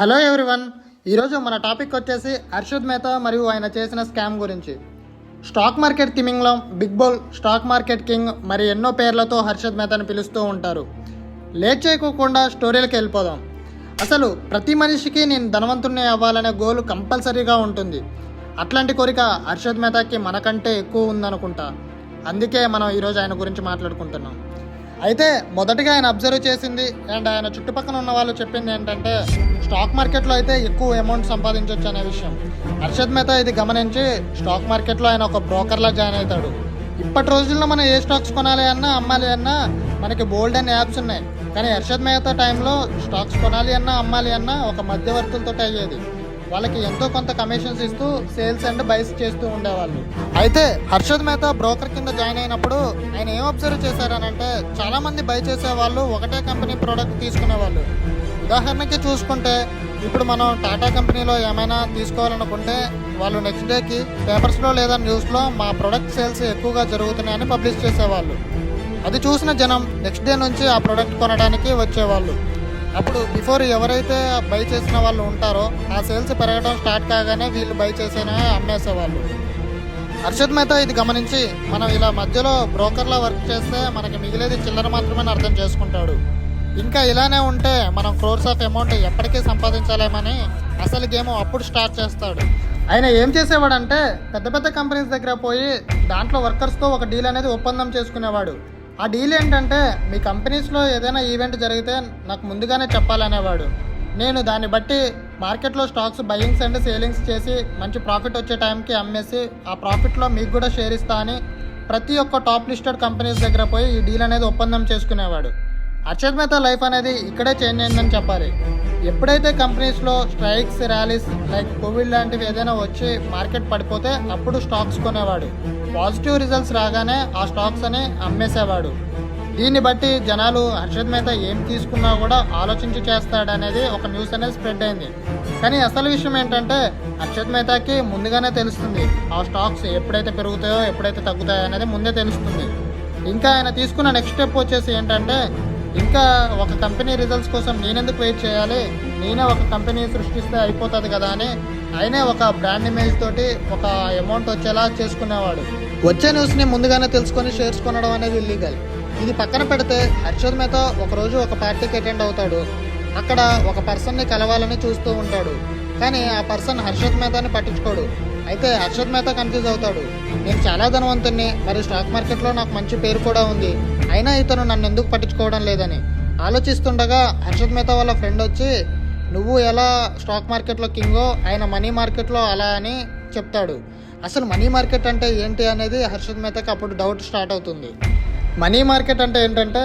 Hello everyone ఈరోజు మన topic వచ్చేసి హర్షద్ మేతా మరియు ఆయన చేసిన స్కామ్ గురించి. Stock market థిమింగ్లో big bull stock market king మరి ఎన్నో పేర్లతో హర్షద్ మేతాని పిలుస్తూ ఉంటారు. లేట్ చేయకోకుండా స్టోరీలకు వెళ్ళిపోదాం. అసలు ప్రతి మనిషికి నేను ధనవంతుణ్ణి అవ్వాలనే గోల్ కంపల్సరీగా ఉంటుంది. అట్లాంటి కోరిక హర్షద్ మేతాకి మనకంటే ఎక్కువ ఉందనుకుంటా. అందుకే మనం ఈరోజు ఆయన గురించి మాట్లాడుకుంటున్నాం. అయితే మొదటిగా ఆయన అబ్జర్వ్ చేసింది అండ్ ఆయన చుట్టుపక్కల ఉన్న వాళ్ళు చెప్పింది ఏంటంటే స్టాక్ మార్కెట్లో అయితే ఎక్కువ అమౌంట్ సంపాదించవచ్చు అనే విషయం. హర్షద్ మెహతా ఇది గమనించి స్టాక్ మార్కెట్లో ఆయన ఒక బ్రోకర్లా జాయిన్ అవుతాడు. ఇప్పటి రోజుల్లో మనం ఏ స్టాక్స్ కొనాలి అన్నా అమ్మాలి అన్నా మనకి బోల్డ్ అనే యాప్స్ ఉన్నాయి. కానీ హర్షద్ మెహతా టైంలో స్టాక్స్ కొనాలి అన్నా అమ్మాలి అన్నా ఒక మధ్యవర్తులతో అయ్యేది. వాళ్ళకి ఎంతో కొంత కమిషన్స్ ఇస్తూ సేల్స్ అండ్ బైస్ చేస్తూ ఉండేవాళ్ళు. అయితే హర్షద్ మేతా బ్రోకర్ కింద జాయిన్ అయినప్పుడు ఆయన ఏం అబ్జర్వ్ చేశారనంటే చాలా మంది బై చేసేవాళ్ళు ఒకటే కంపెనీ ప్రోడక్ట్ తీసుకునేవాళ్ళు. ఉదాహరణకి చూసుకుంటే ఇప్పుడు మనం టాటా కంపెనీలో ఏమైనా తీసుకోవాలనుకుంటే వాళ్ళు నెక్స్ట్ డేకి పేపర్స్లో లేదా న్యూస్లో మా ప్రొడక్ట్ సేల్స్ ఎక్కువగా జరుగుతున్నాయని పబ్లిష్ చేసేవాళ్ళు. అది చూసిన జనం నెక్స్ట్ డే నుంచి ఆ ప్రోడక్ట్ కొనడానికి వచ్చేవాళ్ళు. అప్పుడు బిఫోర్ ఎవరైతే బై చేసిన వాళ్ళు ఉంటారో ఆ సేల్స్ పెరగడం స్టార్ట్ కాగానే వీళ్ళు బై చేసిన అమ్మేసేవాళ్ళు. హర్షద్ మెహతా ఇది గమనించి మనం ఇలా మధ్యలో బ్రోకర్లా వర్క్ చేస్తే మనకి మిగిలేది చిల్లర మాత్రమే అర్థం చేసుకుంటాడు. ఇంకా ఇలానే ఉంటే మనం క్రోర్స్ ఆఫ్ అమౌంట్ ఎప్పటికీ సంపాదించలేమని అసలు గేమ్ అప్పుడు స్టార్ట్ చేస్తాడు. ఆయన ఏం చేసేవాడంటే పెద్ద పెద్ద కంపెనీస్ దగ్గర పోయి దాంట్లో వర్కర్స్తో ఒక డీల్ అనేది ఒప్పందం చేసుకునేవాడు. ఆ డీల్ ఏంటంటే మీ కంపెనీస్లో ఏదైనా ఈవెంట్ జరిగితే నాకు ముందుగానే చెప్పాలనేవాడు. నేను దాన్ని బట్టి మార్కెట్లో స్టాక్స్ బయింగ్స్ అండ్ సేలింగ్స్ చేసి మంచి ప్రాఫిట్ వచ్చే టైంకి అమ్మేసి ఆ ప్రాఫిట్లో మీకు కూడా షేర్ ఇస్తా అని ప్రతి ఒక్క టాప్ లిస్టెడ్ కంపెనీస్ దగ్గర పోయి ఈ డీల్ అనేది ఒప్పందం చేసుకునేవాడు. అక్షత్ మెహతా లైఫ్ అనేది ఇక్కడే చేంజ్ అయిందని చెప్పాలి. ఎప్పుడైతే కంపెనీస్లో స్ట్రైక్స్ ర్యాలీస్ లైక్ కోవిడ్ లాంటివి ఏదైనా వచ్చి మార్కెట్ పడిపోతే అప్పుడు స్టాక్స్ కొనేవాడు. పాజిటివ్ రిజల్ట్స్ రాగానే ఆ స్టాక్స్ అని అమ్మేసేవాడు. దీన్ని బట్టి జనాలు హర్షద్ మేతా ఏం తీసుకున్నా కూడా ఆలోచించి చేస్తాడనేది ఒక న్యూస్ అనేది స్ప్రెడ్ అయింది. కానీ అసలు విషయం ఏంటంటే హర్షద్ మేతాకి ముందుగానే తెలుస్తుంది ఆ స్టాక్స్ ఎప్పుడైతే పెరుగుతాయో ఎప్పుడైతే తగ్గుతాయో అనేది ముందే తెలుస్తుంది. ఇంకా ఆయన తీసుకున్న నెక్స్ట్ స్టెప్ వచ్చేసి ఏంటంటే ఇంకా ఒక కంపెనీ రిజల్ట్స్ కోసం నేనెందుకు వెయిట్ చేయాలి? నేనే ఒక కంపెనీ సృష్టిస్తే అయిపోతుంది కదా అని ఆయనే ఒక బ్రాండ్ ఇమేజ్ తోటి ఒక అమౌంట్ వచ్చేలా చేసుకునేవాడు. వచ్చే న్యూస్ని ముందుగానే తెలుసుకొని షేర్స్ కొనడం అనేది ఇల్లీగల్ ఇది పక్కన పెడితే హర్షద్ మేతా ఒకరోజు ఒక పార్టీకి అటెండ్ అవుతాడు. అక్కడ ఒక పర్సన్ని కలవాలని చూస్తూ ఉంటాడు. కానీ ఆ పర్సన్ హర్షద్ మేతాని పట్టించుకోడు. అయితే హర్షద్ మేతా కన్ఫ్యూజ్ అవుతాడు. నేను చాలా ధనవంతుణ్ణి మరి స్టాక్ మార్కెట్లో నాకు మంచి పేరు కూడా ఉంది. అయినా ఇతను నన్ను ఎందుకు పట్టించుకోవడం లేదని ఆలోచిస్తుండగా హర్షద్ మేతా వాళ్ళ ఫ్రెండ్ వచ్చి నువ్వు ఎలా స్టాక్ మార్కెట్లో కింగో ఆయన మనీ మార్కెట్లో అలా అని చెప్తాడు. అసలు మనీ మార్కెట్ అంటే ఏంటి అనేది హర్షద్ మేతాకి అప్పుడు డౌట్ స్టార్ట్ అవుతుంది. మనీ మార్కెట్ అంటే ఏంటంటే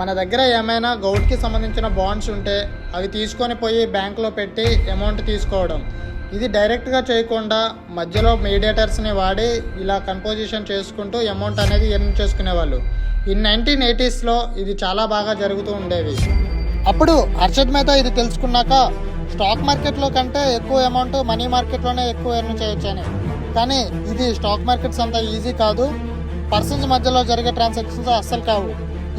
మన దగ్గర ఏమైనా గౌడ్కి సంబంధించిన బాండ్స్ ఉంటే అవి తీసుకొని పోయి బ్యాంకులో పెట్టి అమౌంట్ తీసుకోవడం. ఇది డైరెక్ట్గా చేయకుండా మధ్యలో మీడియేటర్స్ని వాడి ఇలా కంపోజిషన్ చేసుకుంటూ అమౌంట్ అనేది ఎర్న్ చేసుకునేవాళ్ళు. ఇన్ నైన్టీన్ ఎయిటీస్లో ఇది చాలా బాగా జరుగుతూ ఉండేవి. అప్పుడు హర్షద్ మేత ఇది తెలుసుకున్నాక స్టాక్ మార్కెట్లో కంటే ఎక్కువ అమౌంట్ మనీ మార్కెట్లోనే ఎక్కువ ఎర్న్ చేయొచ్చని. కానీ ఇది స్టాక్ మార్కెట్స్ అంత ఈజీ కాదు. పర్సన్స్ మధ్యలో జరిగే ట్రాన్సాక్షన్స్ అస్సలు కావు.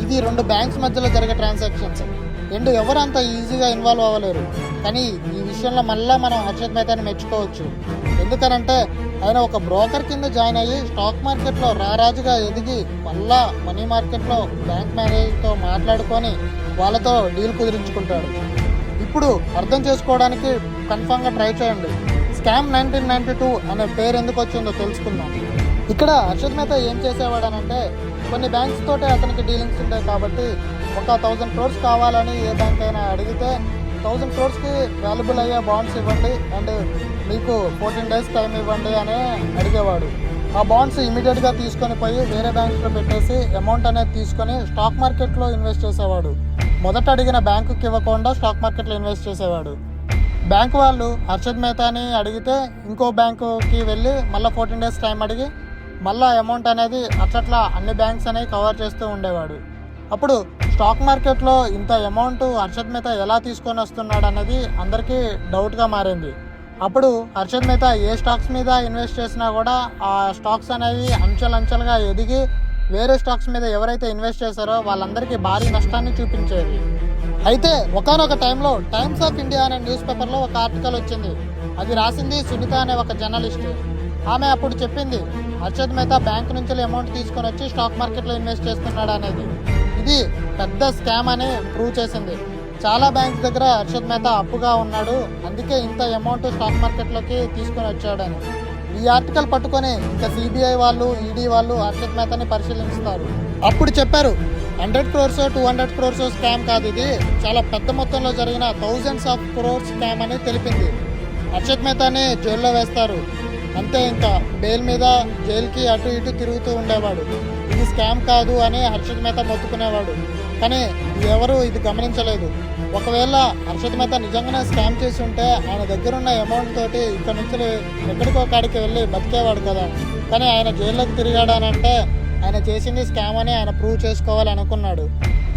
ఇది రెండు బ్యాంక్స్ మధ్యలో జరిగే ట్రాన్సాక్షన్స్. రెండు ఎవరు అంత ఈజీగా ఇన్వాల్వ్ అవ్వలేరు. కానీ ఈ విషయంలో మళ్ళీ మనం హర్షద్ మెహతాని మెచ్చుకోవచ్చు. ఎందుకనంటే ఆయన ఒక బ్రోకర్ కింద జాయిన్ అయ్యి స్టాక్ మార్కెట్లో రారాజుగా ఎదిగి మళ్ళా మనీ మార్కెట్లో బ్యాంక్ మేనేజర్తో మాట్లాడుకొని వాళ్ళతో డీల్ కుదిరించుకుంటాడు. ఇప్పుడు అర్థం చేసుకోవడానికి కన్ఫామ్గా ట్రై చేయండి. స్కామ్ నైన్టీన్ నైన్టీ టూ అనే పేరు ఎందుకు వచ్చిందో తెలుసుకుందాం. ఇక్కడ హర్షద్ మెహతా ఏం చేసేవాడనంటే కొన్ని బ్యాంక్స్ తోటే అతనికి డీలింగ్స్ ఉంటాయి కాబట్టి ఒక థౌజండ్ క్రోర్స్ కావాలని ఏ బ్యాంక్ అయినా అడిగితే థౌజండ్ క్రోర్స్కి వాల్యుబుల్ అయ్యే బాండ్స్ ఇవ్వండి అండ్ మీకు ఫోర్టీన్ డేస్ టైం ఇవ్వండి అని అడిగేవాడు. ఆ బాండ్స్ ఇమీడియట్గా తీసుకొని పోయి వేరే బ్యాంక్లో పెట్టేసి అమౌంట్ అనేది తీసుకొని స్టాక్ మార్కెట్లో ఇన్వెస్ట్ చేసేవాడు. మొదట అడిగిన బ్యాంకుకి ఇవ్వకుండా స్టాక్ మార్కెట్లో ఇన్వెస్ట్ చేసేవాడు. బ్యాంకు వాళ్ళు హర్షద్ మెహతాని అడిగితే ఇంకో బ్యాంకుకి వెళ్ళి మళ్ళీ ఫోర్టీన్ డేస్ టైం అడిగి మళ్ళీ అమౌంట్ అనేది అట్లట్లా అన్ని బ్యాంక్స్ అనేవి కవర్ చేస్తూ ఉండేవాడు. అప్పుడు స్టాక్ మార్కెట్లో ఇంత అమౌంట్ హర్షద్ మేతా ఎలా తీసుకొని వస్తున్నాడు అనేది అందరికీ డౌట్గా మారింది. అప్పుడు హర్షద్ మేతా ఏ స్టాక్స్ మీద ఇన్వెస్ట్ చేసినా కూడా ఆ స్టాక్స్ అనేవి అంచెలంచెలుగా ఎదిగి వేరే స్టాక్స్ మీద ఎవరైతే ఇన్వెస్ట్ చేశారో వాళ్ళందరికీ భారీ నష్టాన్ని చూపించేది అయితే ఒకనొక టైంలో టైమ్స్ ఆఫ్ ఇండియా అనే న్యూస్ పేపర్లో ఒక ఆర్టికల్ వచ్చింది. అది రాసింది సునీత అనే ఒక జర్నలిస్ట్ ఆమె అప్పుడు చెప్పింది హర్షద్ మెహతా బ్యాంక్ నుంచి అమౌంట్ తీసుకొని వచ్చి స్టాక్ మార్కెట్లో ఇన్వెస్ట్ చేస్తున్నాడు అనేది. ఇది పెద్ద స్కామ్ అని ప్రూవ్ చేసింది. చాలా బ్యాంక్స్ దగ్గర హర్షద్ మెహతా అప్పుగా ఉన్నాడు. అందుకే ఇంత అమౌంట్ స్టాక్ మార్కెట్లోకి తీసుకొని వచ్చాడని. ఈ ఆర్టికల్ పట్టుకొని ఇంకా సిబిఐ వాళ్ళు ఈడీ వాళ్ళు హర్షద్ మెహతాని పరిశీలిస్తారు. అప్పుడు చెప్పారు hundred crores two hundred crores scam కాదు ఇది. చాలా పెద్ద మొత్తంలో జరిగిన థౌజండ్స్ ఆఫ్ క్రోర్స్ స్కామ్ అని తెలిపింది. హర్షద్ మెహతాని జైల్లో వేస్తారు. అంతే ఇంకా బెయిల్ మీద జైలుకి అటు ఇటు తిరుగుతూ ఉండేవాడు. ఇది స్కామ్ కాదు అని హర్షద్ మెహతా మొత్తుకునేవాడు. కానీ ఎవరు ఇది గమనించలేదు. ఒకవేళ హర్షద్ మెహతా నిజంగానే స్కామ్ చేసి ఉంటే ఆయన దగ్గర ఉన్న అమౌంట్ తోటి ఇక్కడ నుంచి ఎక్కడికో కాడికి వెళ్ళి బతికేవాడు కదా. కానీ ఆయన జైల్లోకి తిరిగాడు అని అంటే ఆయన చేసింది స్కామ్ అని ఆయన ప్రూవ్ చేసుకోవాలి అనుకున్నాడు.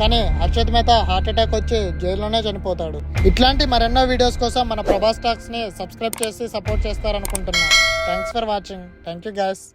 కానీ హర్షద్ మేత హార్ట్ అటాక్ వచ్చి జైల్లోనే చనిపోతాడు. ఇట్లాంటి మరెన్నో వీడియోస్ కోసం మన ప్రభాస్ టాక్స్ని సబ్స్క్రైబ్ చేసి సపోర్ట్ చేస్తారనుకుంటున్నాను Thanks for watching. Thank you guys.